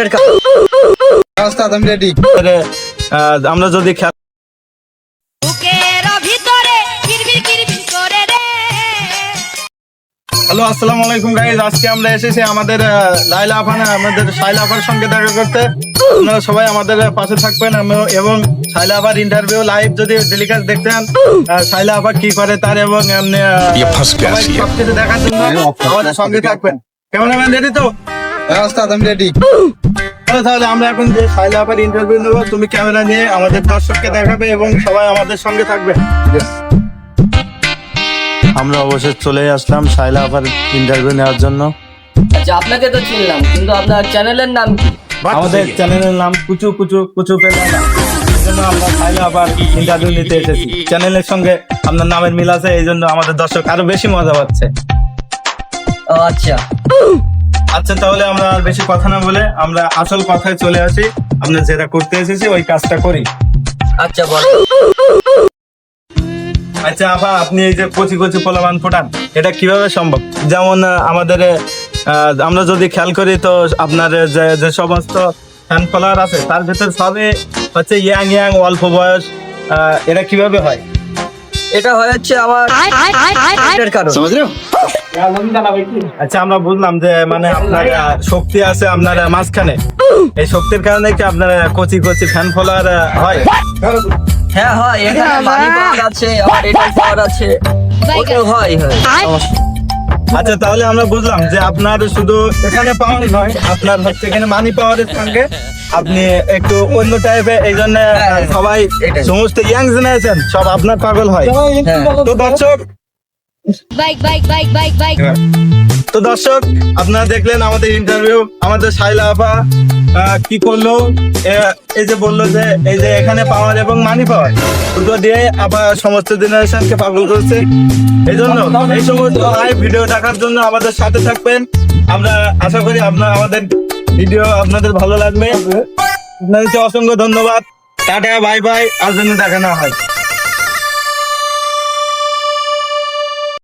এটার কারণ ওস্তাদ আমি রেডি আমরা যদি খেলা হ্যালো আসসালামু আলাইকুম গাইজ আজকে আমরা এসেছি আমাদের লাইলা আফান আমাদের শাইলা আফার সঙ্গে দেখা করতে। আপনারা সবাই আমাদের পাশে থাকবেন এবং সাইলা আফার ইন্টারভিউ লাইভ যদি টেলিকাস্ট দেখতে চান আহ, শাইলা আফা কি করে তার এবং এমনি সবকিছু দেখার জন্য আমাদের সঙ্গে থাকবেন। ক্যামেরাম্যান রেডি তো? হ্যাঁ ওস্তাদ আমি রেডি তাহলে আমরা এখন যে শাইলা আফার ইন্টারভিউ নেব তুমি ক্যামেরা নিয়ে আমাদের দর্শককে দেখাবে এবং সবাই আমাদের সঙ্গে থাকবে। আমরা অবশ্যই চলে আসলাম শাইলা আফার ইন্টারভিউ নেওয়ার জন্য। আচ্ছা আপনাকে তো চিনলাম কিন্তু আপনার চ্যানেলের নাম কি? আমাদের চ্যানেলের নাম কুচু কুচু কুচু পেলানা জন্য আমরা খাইলে আবার ইন্টারভিউ নিতে এসেছি। চ্যানেলের সঙ্গে আপনার নামের মিল আছে এই জন্য আমাদের দর্শক আরও বেশি মজা পাচ্ছে। ও আচ্ছা। আচ্ছা তাহলে আমরা আর বেশি কথা না বলে আমরা আসল কথায় চলে আসি। আমরা যেটা করতে এসেছি ওই কাজটা করি। আচ্ছা বল। আচ্ছা আপা আপনি এই যে কচি কচি পোলাবান ফোটান এটা কীভাবে সম্ভব? যেমন আমাদের আহ, আমরা যদি খেয়াল করি তো আপনার যে যে সমস্ত ফ্যান ফলোয়ার আছে তার ভেতর সবে হচ্ছে ইয়াং ইয়াং অল্প বয়স আহ, এটা কীভাবে হয়? এটা হচ্ছে আমার কারণ। আচ্ছা আমরা বুঝলাম যে মানে আপনার শক্তি আছে আপনার মাঝখানে। এই শক্তির কারণে কি আপনার কচি কচি ফ্যান ফলোয়ার হয়? হ্যাঁ হয় এখানে মানি পাওয়ার আছে পাওয়ার আছে। ওটাও হয় হয়। আচ্ছা তাহলে আমরা বুঝলাম যে আপনার শুধু এখানে পাওয়ার নয় আপনার হচ্ছে এখানে মানি পাওয়ারের সঙ্গে আপনি একটু অন্য টাইপের এই জন্য হ্যাঁ, সবাই সমস্ত ইয়াং জেনারেশন সব আপনার পাগল হয়। হ্যাঁ। তো দর্শক তো দর্শক, আপনারা দেখলেন আমাদের ইন্টারভিউ আমাদের সাইলা আপা কি করল? এই যে বলল যে, এই যে এখানে পাওয়ার এবং মানি পাওয়ার দুটো দিয়ে আবার সমস্ত জেনারেশনকে পাগল করছে। এই জন্য এই সমস্ত লাইভ ভিডিও দেখার জন্য আমাদের সাথে থাকবেন। আমরা আশা করি আপনার, আমাদের ভিডিও আপনাদের ভালো লাগবে। আপনাদেরকে অসংখ্য ধন্যবাদ। টাটা বাই বাই আর জন্য দেখা হয়।